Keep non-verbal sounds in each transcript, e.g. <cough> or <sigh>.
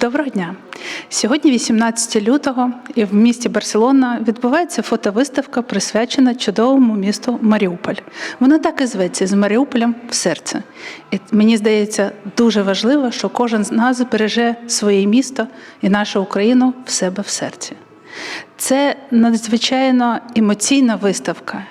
Доброго дня! Сьогодні 18 лютого, і в місті Барселона відбувається фотовиставка, присвячена чудовому місту Маріуполь. Вона так і зветься з Маріуполем в серце. І мені здається, дуже важливо, що кожен з нас береже своє місто і нашу Україну в себе в серці. Це надзвичайно емоційна виставка,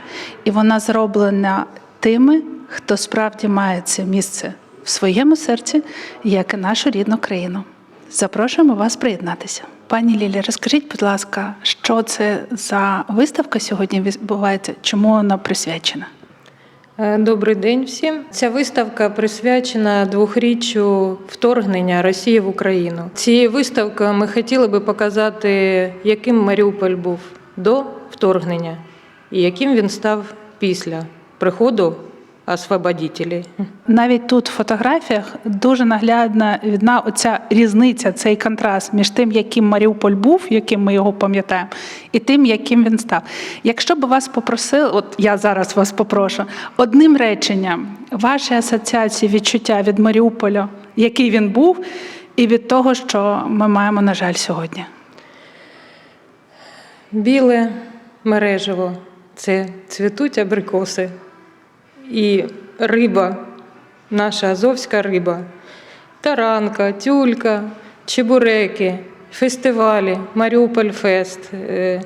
і вона зроблена тими, хто справді має це місце в своєму серці, як і нашу рідну країну. Запрошуємо вас приєднатися. Пані Лілі, розкажіть, будь ласка, що це за виставка сьогодні відбувається? Чому вона присвячена? Е, Добрий день всім. Ця виставка присвячена двохріччю вторгнення Росії в Україну. Цією виставкою ми хотіли би показати, яким Маріуполь був до вторгнення і яким він став після приходу освободителей. Навіть тут в фотографіях дуже наглядна видна оця різниця, цей контраст між тим, яким Маріуполь був, яким ми його пам'ятаємо, і тим, яким він став. Якщо б вас попросили, от я зараз вас попрошу, одним реченням ваші асоціації відчуття від Маріуполя, який він був, і від того, що ми маємо, на жаль, сьогодні. Біле мережево це цвітуть абрикоси. І риба, наша азовська риба, таранка, тюлька, чебуреки, фестивалі, Маріуполь Фест, е,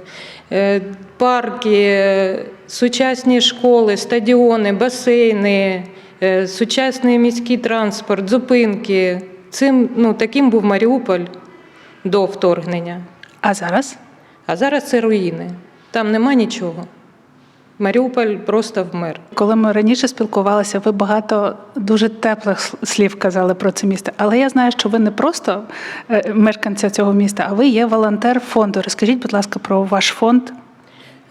е, парки, е, сучасні школи, стадіони, басейни, сучасний міський транспорт, зупинки. Цим, ну, таким був Маріуполь до вторгнення. А зараз? А зараз це руїни. Там нема нічого. Маріуполь просто вмер. Коли ми раніше спілкувалися, ви багато дуже теплих слів казали про це місто. Але я знаю, що ви не просто е, мешканця цього міста, а ви є волонтер фонду. Розкажіть, будь ласка, про ваш фонд.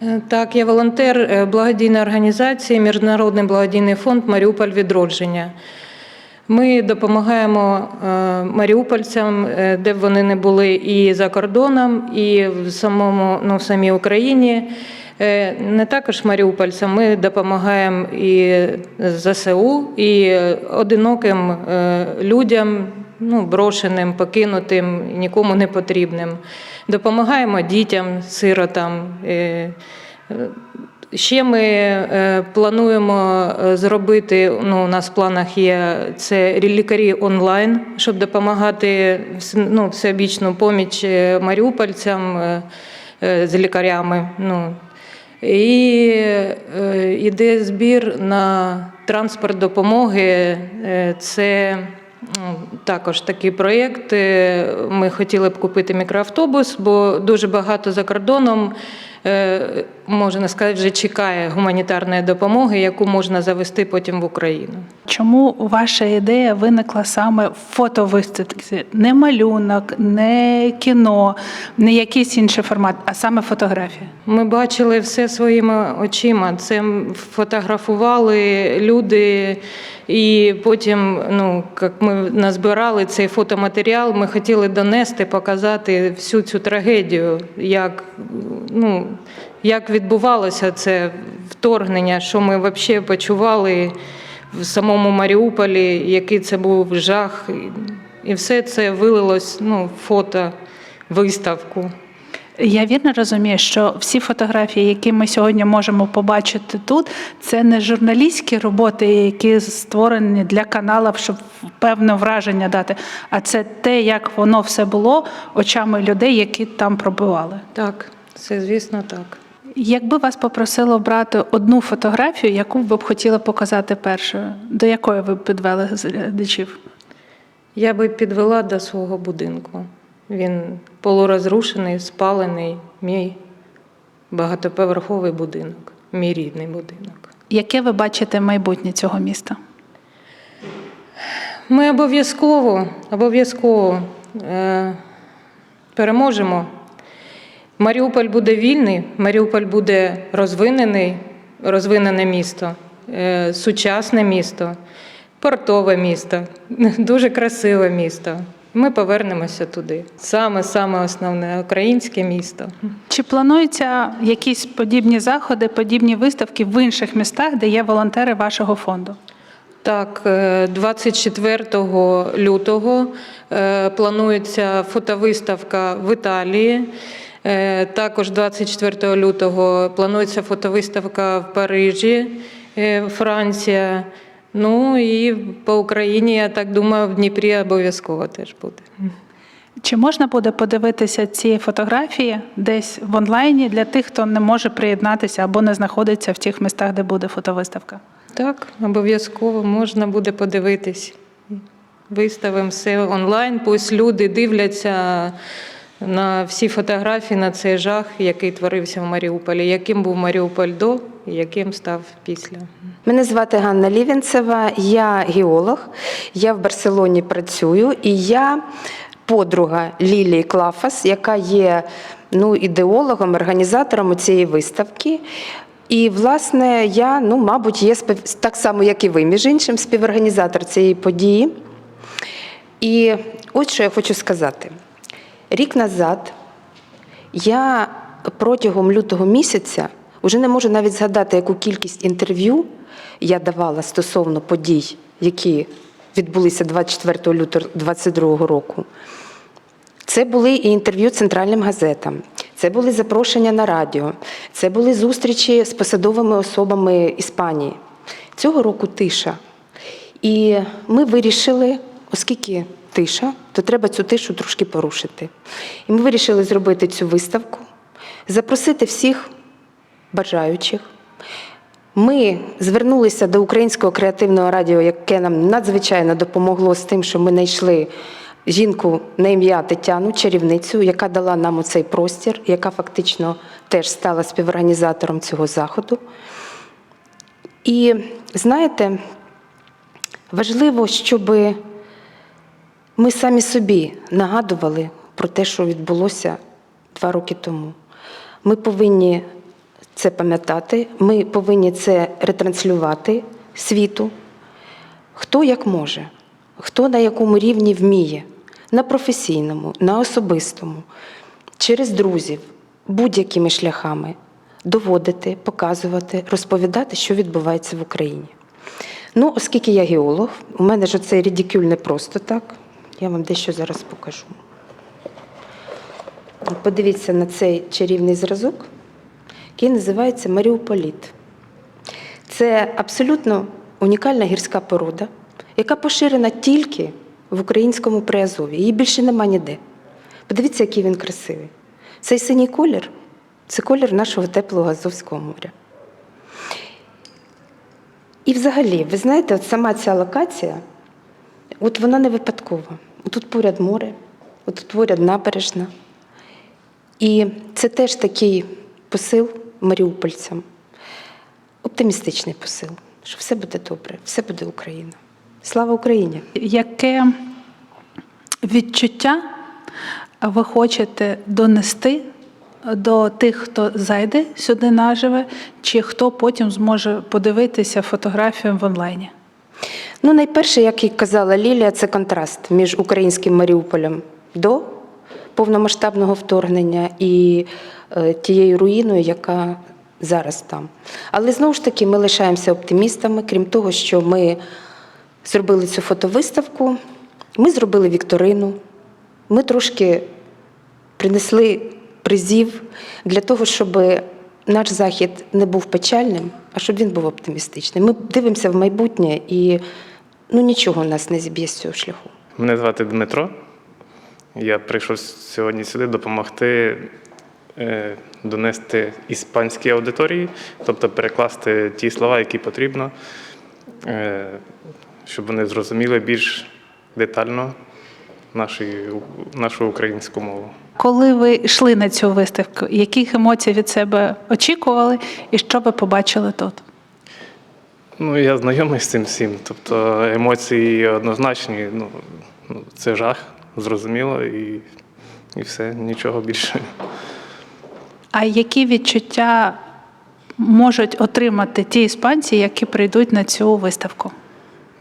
Е, Так, я волонтер е, благодійної організації Міжнародний благодійний фонд Маріуполь відродження. Ми допомагаємо маріупольцям, де б вони не були, і за кордоном, і в самому ну, в самій Україні. Е, Не також маріупольцям, ми допомагаємо і ЗСУ, і одиноким е, людям, ну, брошеним, покинутим, нікому не потрібним. Допомагаємо дітям, сиротам. Е, Ще ми плануємо зробити. Ну, у нас в планах є це лікарі онлайн, щоб допомагати ну, всебічну поміч маріупольцям з лікарями. Ну, і е, йде збір на транспорт допомоги. Е, Це ну, також такий проєкт. Е, Ми хотіли б купити мікроавтобус, бо дуже багато за кордоном. Е, Можна сказати, вже чекає гуманітарної допомоги, яку можна завести потім в Україну. Чому ваша ідея виникла саме в фотовиставці? Не малюнок, не кіно, не якийсь інший формат, а саме фотографія. Ми бачили все своїми очима. Це фотографували люди, і потім, ну як ми назбирали цей фотоматеріал, ми хотіли донести, показати всю цю трагедію, як, ну, як відбувалося це вторгнення, що ми взагалі почували в самому Маріуполі, який це був жах. І- все це вилилось ну, в фото, виставку. Я вірно розумію, що всі фотографії, які ми сьогодні можемо побачити тут, це не журналістські роботи, які створені для каналів, щоб певне враження дати, а це те, як воно все було очами людей, які там пробували. Так, це звісно так. Якби вас попросили обрати одну фотографію, яку ви б хотіли показати першою, до якої ви б підвели глядачів? Я би підвела до свого будинку. Він полурозрушений, спалений, мій багатоповерховий будинок, мій рідний будинок. Яке ви бачите майбутнє цього міста? Ми обов'язково, обов'язково е, переможемо. Маріуполь буде вільний, Маріуполь буде розвинений, розвинене місто, е, сучасне місто, портове місто, <laughs> дуже красиве місто. Ми повернемося туди. Саме саме основне українське місто. Чи плануються якісь подібні заходи, подібні виставки в інших містах, де є волонтери вашого фонду? Так, е, 24 лютого е, планується фотовиставка в Італії. Е, Також 24 лютого планується фотовиставка в Парижі, е, Франція. Ну і по Україні, я так думаю, в Дніпрі обов'язково теж буде. Чи можна буде подивитися ці фотографії десь в онлайні для тих, хто не може приєднатися або не знаходиться в тих містах, де буде фотовиставка? Так, обов'язково можна буде подивитись. Виставимо все онлайн, пусть люди дивляться на всі фотографії, на цей жах, який творився в Маріуполі, яким був Маріуполь до і яким став після. Мене звати Ганна Лівінцева, я геолог, я в Барселоні працюю і я подруга Лілії Клафас, яка є ну, ідеологом, організатором цієї виставки. І, власне, я, ну, мабуть, є так само, як і ви, між іншим, співорганізатор цієї події. І ось що я хочу сказати. Рік назад я протягом лютого місяця вже не можу навіть згадати, яку кількість інтерв'ю я давала стосовно подій, які відбулися 24 лютого 2022 року. Це були і інтерв'ю центральним газетам, це були запрошення на радіо, це були зустрічі з посадовими особами Іспанії. Цього року тиша. І ми вирішили, оскільки тиша, то треба цю тишу трошки порушити. І ми вирішили зробити цю виставку, запросити всіх бажаючих. Ми звернулися до Українського креативного радіо, яке нам надзвичайно допомогло з тим, що ми знайшли жінку на ім'я Тетяну, чарівницю, яка дала нам оцей простір, яка фактично теж стала співорганізатором цього заходу. І знаєте, важливо, щоб ми самі собі нагадували про те, що відбулося два роки тому. Ми повинні це пам'ятати, ми повинні це ретранслювати світу. Хто як може, хто на якому рівні вміє, на професійному, на особистому, через друзів, будь-якими шляхами доводити, показувати, розповідати, що відбувається в Україні. Ну, оскільки я геолог, у мене ж оцей редикюль не просто так. Я вам дещо зараз покажу. Подивіться на цей чарівний зразок, який називається Маріуполіт. Це абсолютно унікальна гірська порода, яка поширена тільки в українському приазові. Її більше нема ніде. Подивіться, який він красивий. Цей синій колір це колір нашого теплого Азовського моря. І взагалі, ви знаєте, от сама ця локація, от вона не випадкова. Тут поряд море, от поряд набережна. І це теж такий посил маріупольцям, оптимістичний посил, що все буде добре, все буде Україна. Слава Україні! Яке відчуття ви хочете донести до тих, хто зайде сюди наживе, чи хто потім зможе подивитися фотографію в онлайні? Ну, найперше, як і казала Лілія, це контраст між українським Маріуполем до повномасштабного вторгнення і е, тією руїною, яка зараз там. Але знову ж таки, ми лишаємося оптимістами, крім того, що ми зробили цю фотовиставку, ми зробили вікторину, ми трошки принесли призів для того, щоб наш захід не був печальним, а щоб він був оптимістичним. Ми дивимося в майбутнє і ну, нічого нас не зіб'є з цього шляху. Мене звати Дмитро. Я прийшов сьогодні сюди допомогти е, донести іспанській аудиторії, тобто перекласти ті слова, які потрібно, е, щоб вони зрозуміли більш детально нашу, нашу українську мову. Коли ви йшли на цю виставку, яких емоцій від себе очікували і що ви побачили тут? Ну, я знайомий з цим всім. Тобто емоції однозначні. Ну, ну, це жах, зрозуміло, і, і все, нічого більше. А які відчуття можуть отримати ті іспанці, які прийдуть на цю виставку?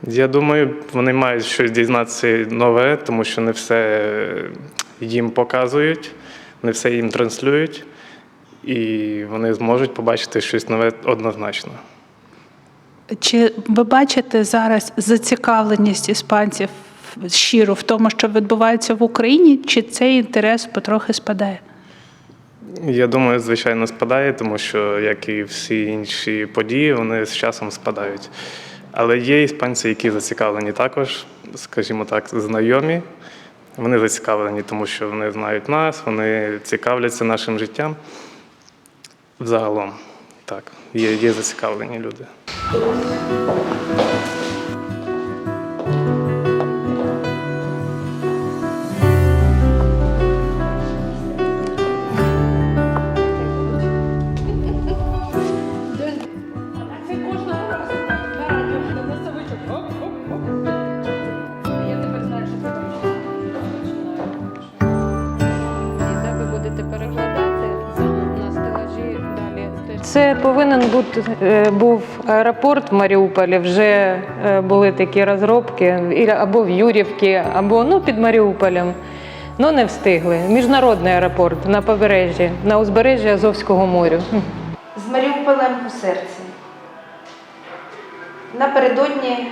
Я думаю, вони мають щось дізнатися нове, тому що не все їм показують, не все їм транслюють, і вони зможуть побачити щось нове однозначно. Чи ви бачите зараз зацікавленість іспанців щиро в тому, що відбувається в Україні, чи цей інтерес потрохи спадає? Я думаю, звичайно, спадає, тому що, як і всі інші події, вони з часом спадають. Але є іспанці, які зацікавлені також, скажімо так, знайомі. Вони зацікавлені, тому що вони знають нас, вони цікавляться нашим життям. Взагалом, так, є, є зацікавлені люди. Це повинен бути е, був аеропорт в Маріуполі. Вже е, були такі розробки або в Юрівці, або ну, під Маріуполем. Ну не встигли. Міжнародний аеропорт на побережжі, на узбережжі Азовського моря. з Маріуполем у серці. Напередодні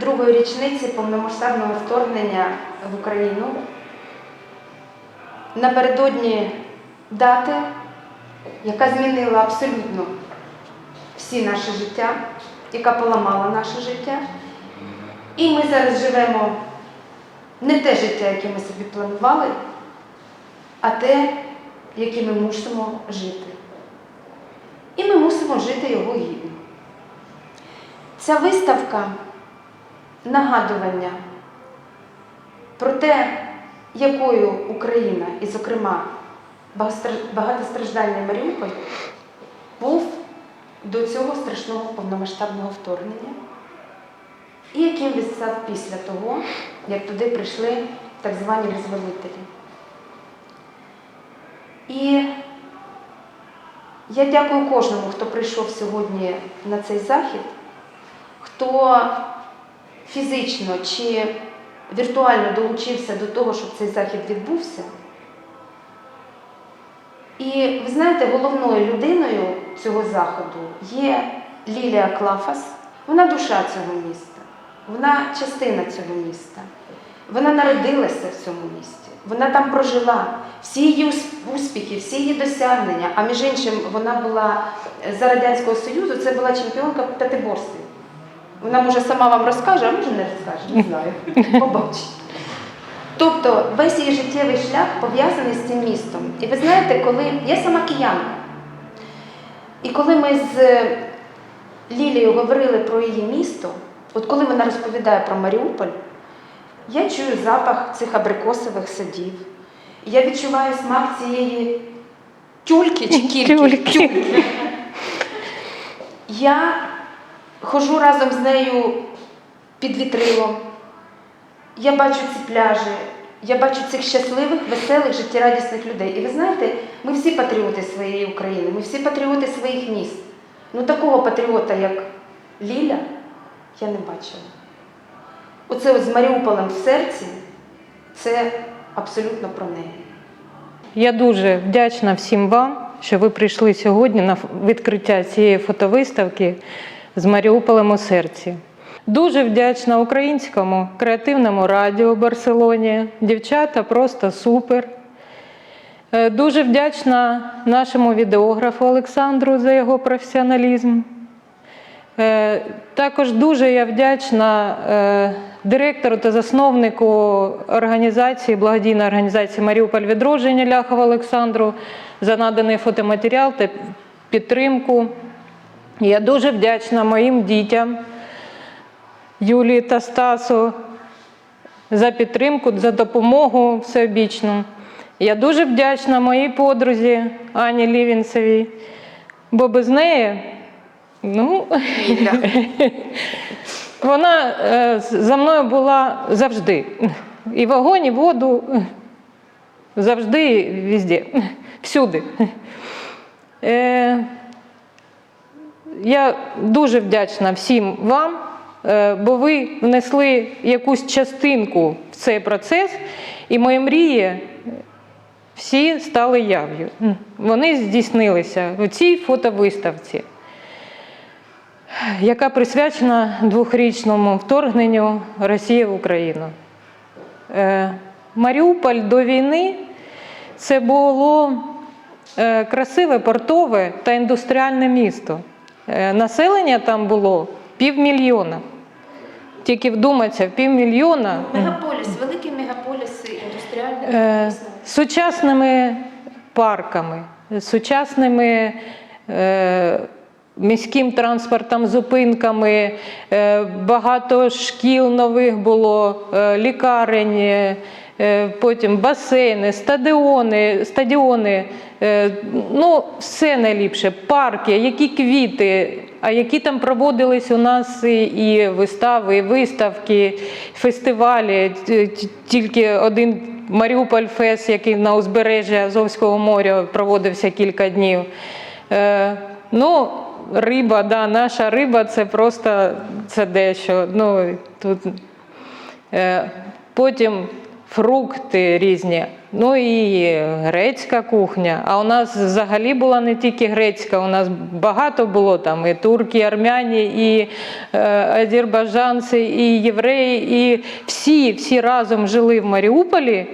другої річниці повномасштабного вторгнення в Україну. Напередодні дати, яка змінила абсолютно всі наше життя, яка поламала наше життя. І ми зараз живемо не те життя, яке ми собі планували, а те, яке ми мусимо жити і ми мусимо жити його гідно. Ця виставка нагадування про те, якою Україна, і, зокрема, багатостраждальний Маріуполь, був до цього страшного повномасштабного вторгнення, і яким він став після того, як туди прийшли так звані визволителі. І я дякую кожному, хто прийшов сьогодні на цей захід, хто фізично чи віртуально долучився до того, щоб цей захід відбувся. І ви знаєте, головною людиною цього заходу є Лілія Клафас. Вона душа цього міста, вона частина цього міста. Вона народилася в цьому місті, вона там прожила. Всі її успіхи, всі її досягнення, а між іншим, вона була е, за Радянського Союзу, це була чемпіонка в п'ятиборстві. Вона може сама вам розкаже, а може не розкаже, не знаю. <laughs> Побачите. Тобто весь її життєвий шлях пов'язаний з цим містом. І ви знаєте, коли я сама киянка, і коли ми з Лілією говорили про її місто, от коли вона розповідає про Маріуполь, я чую запах цих абрикосових садів. Я відчуваю смак цієї тюльки чи кільки. Тюльки. Я ходжу разом з нею під вітрилом. Я бачу ці пляжі, я бачу цих щасливих, веселих, життєрадісних людей. І ви знаєте, ми всі патріоти своєї України, ми всі патріоти своїх міст. Ну такого патріота, як Ліля, я не бачила. Оце от з Маріуполем в серці, це абсолютно про неї. Я дуже вдячна всім вам, що ви прийшли сьогодні на відкриття цієї фотовиставки з Маріуполем у серці. Дуже вдячна українському креативному радіо Барселоні. Дівчата просто супер. Е, Дуже вдячна нашому відеографу Олександру за його професіоналізм. Е, Також дуже я вдячна е, директору та засновнику організації, благодійної організації Маріуполь відродження Ляхова Олександру за наданий фотоматеріал та підтримку. Я дуже вдячна моїм дітям Юлії та Стасу за підтримку, за допомогу всеобічну. Я дуже вдячна моїй подрузі Ані Лівінцевій, бо без неї, ну, <laughs> вона е, за мною була завжди. І вогонь, і воду, завжди, і везде, всюди. Е, я дуже вдячна всім вам, бо ви внесли якусь частинку в цей процес, і мої мрії всі стали яв'ю. Вони здійснилися у цій фотовиставці. яка присвячена двохрічному вторгненню Росії в Україну. Е, Маріуполь до війни це було е, красиве портове та індустріальне місто. Е, Населення там було півмільйона. Тільки вдуматься, півмільйона Мегаполіс, великі мегаполіси, індустріальні. е, сучасними парками, сучасними е, міським транспортом, зупинками, е, багато шкіл нових було, е, лікарень, е, потім басейни, стадіони, стадіони. е, Ну, все найліпше, парки, які квіти, які там проводились у нас і, вистави, і виставки, фестивалі. Тільки один Маріуполь Фест, який на узбережжі Азовського моря проводився кілька днів. Е, ну, риба, да, наша риба це просто це дещо. Ну, тут, е, потім фрукти різні. Ну і грецька кухня. А у нас взагалі була не тільки грецька, у нас багато було там і турки, і армяні, і е, азербайджанці, і євреї, і всі, всі разом жили в Маріуполі.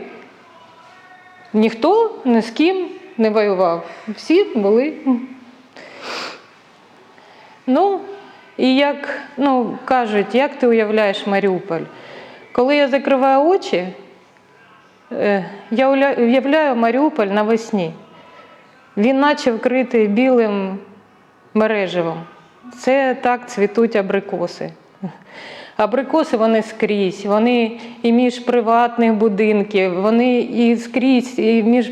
Ніхто ні з ким не воював. Всі були. Ну, і як ну, кажуть, як ти уявляєш Маріуполь? Коли я закриваю очі, я уявляю Маріуполь навесні. Він наче вкритий білим мереживом. Це так цвітуть абрикоси. Абрикоси вони скрізь, вони і між приватних будинків, вони і скрізь, і між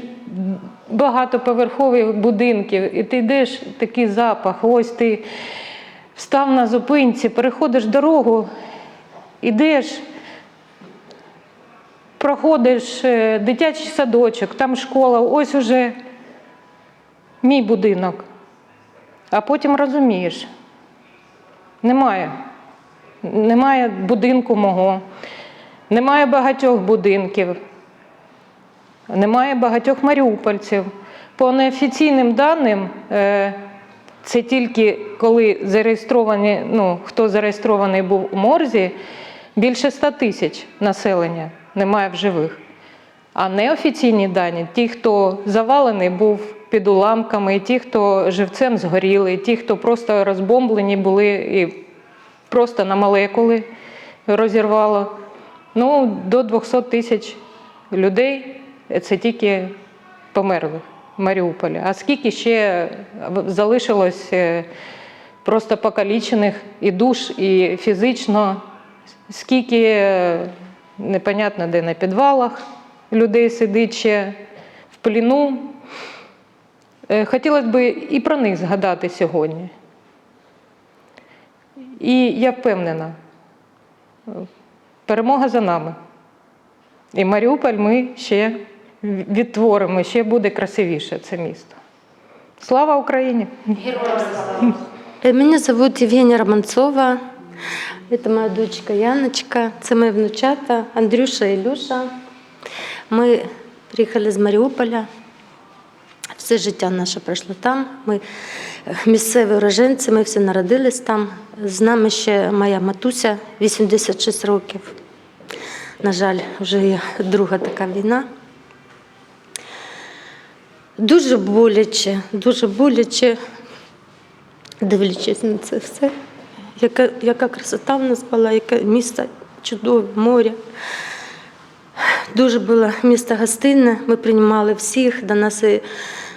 багатоповерхових будинків. І ти йдеш такий запах. Ось ти встав на зупинці, переходиш дорогу, ідеш, проходиш е, дитячий садочок, там школа, ось уже мій будинок. А потім розумієш, немає. Немає будинку мого, немає багатьох будинків, немає багатьох маріупольців. По неофіційним даним, е, це тільки коли зареєстровані, ну, хто зареєстрований був у морзі, більше 100 тисяч населення немає в живих. А неофіційні дані, ті, хто завалений був під уламками, ті, хто живцем згоріли, ті, хто просто розбомблені були і просто на молекули розірвало. Ну, до 200 тисяч людей це тільки померли в Маріуполі. А скільки ще залишилось е, просто покалічених і душ, і фізично, скільки е, непонятно де на підвалах людей сидить ще в пліну. Е, Хотілося б і про них згадати сьогодні. І я впевнена, перемога за нами. І Маріуполь ми ще відтворимо, ще буде красивіше це місто. Слава Україні! Э, Меня зовут Евгения Романцова. Это моя дочка Яночка. Це мої внучата Андрюша і Ілюша. Ми приїхали з Маріуполя. Все життя наше пройшло там. Ми е, місцеві уроженці, ми всі народились там. З нами ще моя матуся 86 років. На жаль, вже є друга така війна. Дуже боляче, дуже боляче дивлячись на це все. Яка, яка красота в нас була, яке місто чудове, море. Дуже було місто гостинне, ми приймали всіх. До нас, і,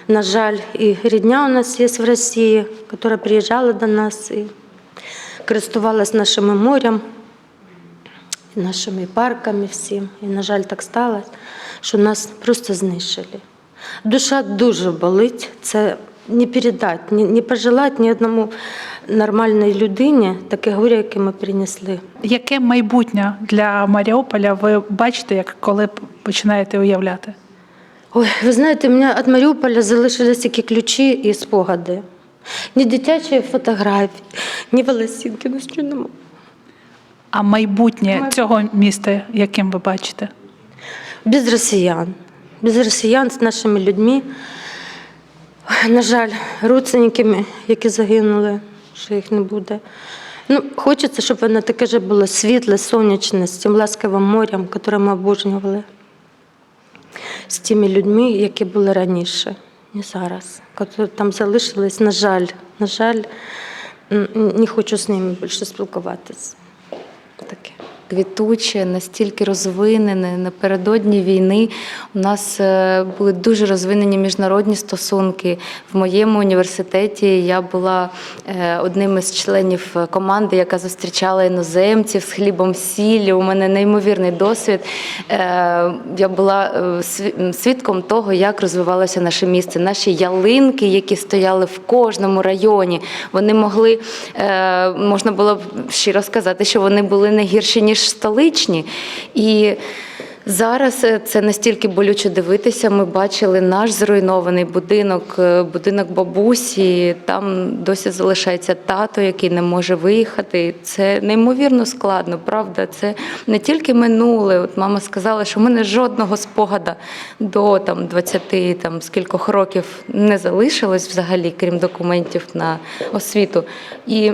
на жаль, і рідня у нас є в Росії, яка приїжджала до нас і користувалась нашим морем, і нашими парками всім. І, на жаль, так сталося, що нас просто знищили. Душа дуже болить. Це не передати, не, не пожелати ні одному нормальній людині таке горе, яке ми принесли. Яке майбутнє для Маріуполя ви бачите, як коли починаєте уявляти? Ой, ви знаєте, у мене від Маріуполя залишились тільки ключі і спогади. Ні дитячі фотографії, ні волосінки, ну що нема. А майбутнє цього міста, яким ви бачите? Без росіян. Без росіян з нашими людьми. На жаль, родственниками, які загинули, що їх не буде. Ну, хочеться, щоб воно таке ж було світле, сонячне, з цим ласкавим морем, яке ми обожнювали. З тими людьми, які були раніше, не зараз. Які там залишились, на жаль, на жаль, не хочу з ними більше спілкуватися. Таке. Квітуче, настільки розвинене. Напередодні війни у нас е, були дуже розвинені міжнародні стосунки. В моєму університеті я була е, одним із членів команди, яка зустрічала іноземців з хлібом сіллю. У мене неймовірний досвід. Е, Я була е, свідком того, як розвивалося наше місце. Наші ялинки, які стояли в кожному районі, вони могли, е, можна було б щиро сказати, що вони були не гірші, ніж столичні. І зараз е, це настільки болюче дивитися. Ми бачили наш зруйнований будинок, е, будинок бабусі. Там досі залишається тато, який не може виїхати. Це неймовірно складно, правда. Це не тільки минуле. От мама сказала, що в мене жодного спогада до там 20 там скількох років не залишилось взагалі, крім документів на освіту. І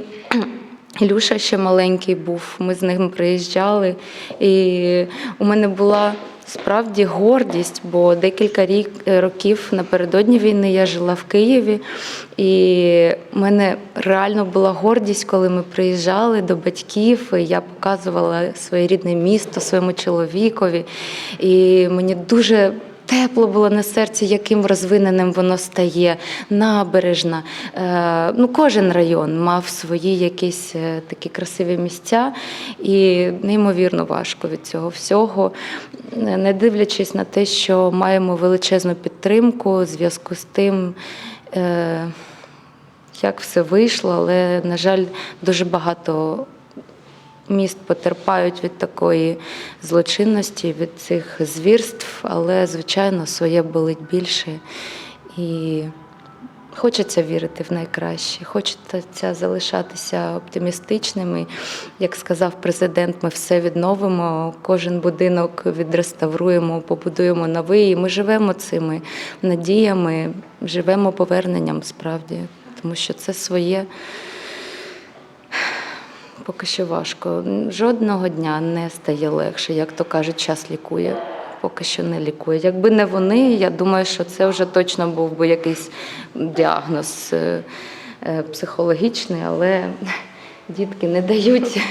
Ілюша ще маленький був, ми з ним приїжджали. І у мене була справді гордість, бо декілька рік, років напередодні війни я жила в Києві, і в мене реально була гордість, коли ми приїжджали до батьків. і Я показувала своє рідне місто своєму чоловікові. І мені дуже Тепло було на серці, яким розвиненим воно стає, набережна. Е, ну, кожен район мав свої якісь е, такі красиві місця, і неймовірно важко від цього всього, Е, не дивлячись на те, що маємо величезну підтримку у зв'язку з тим. Як все вийшло, але, на жаль, дуже багато міст потерпають від такої злочинності, від цих звірств, але, звичайно, своє болить більше. І хочеться вірити в найкраще, хочеться залишатися оптимістичними. Як сказав президент, ми все відновимо, кожен будинок відреставруємо, побудуємо новий. І ми живемо цими надіями, живемо поверненням справді, тому що це своє. Поки що важко. Жодного дня не стає легше, як то кажуть, час лікує. Поки що не лікує. Якби не вони, я думаю, що це вже точно був би якийсь діагноз е, е, психологічний, але <laughs> дітки не дають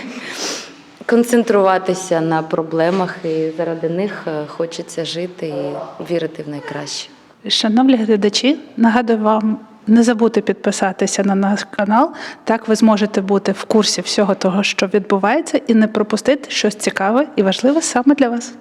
<laughs> концентруватися на проблемах, і заради них е, хочеться жити і вірити в найкраще. Шановні глядачі, нагадую вам не забудьте підписатися на наш канал. Так ви зможете бути в курсі всього того, що відбувається, і не пропустити щось цікаве і важливе саме для вас.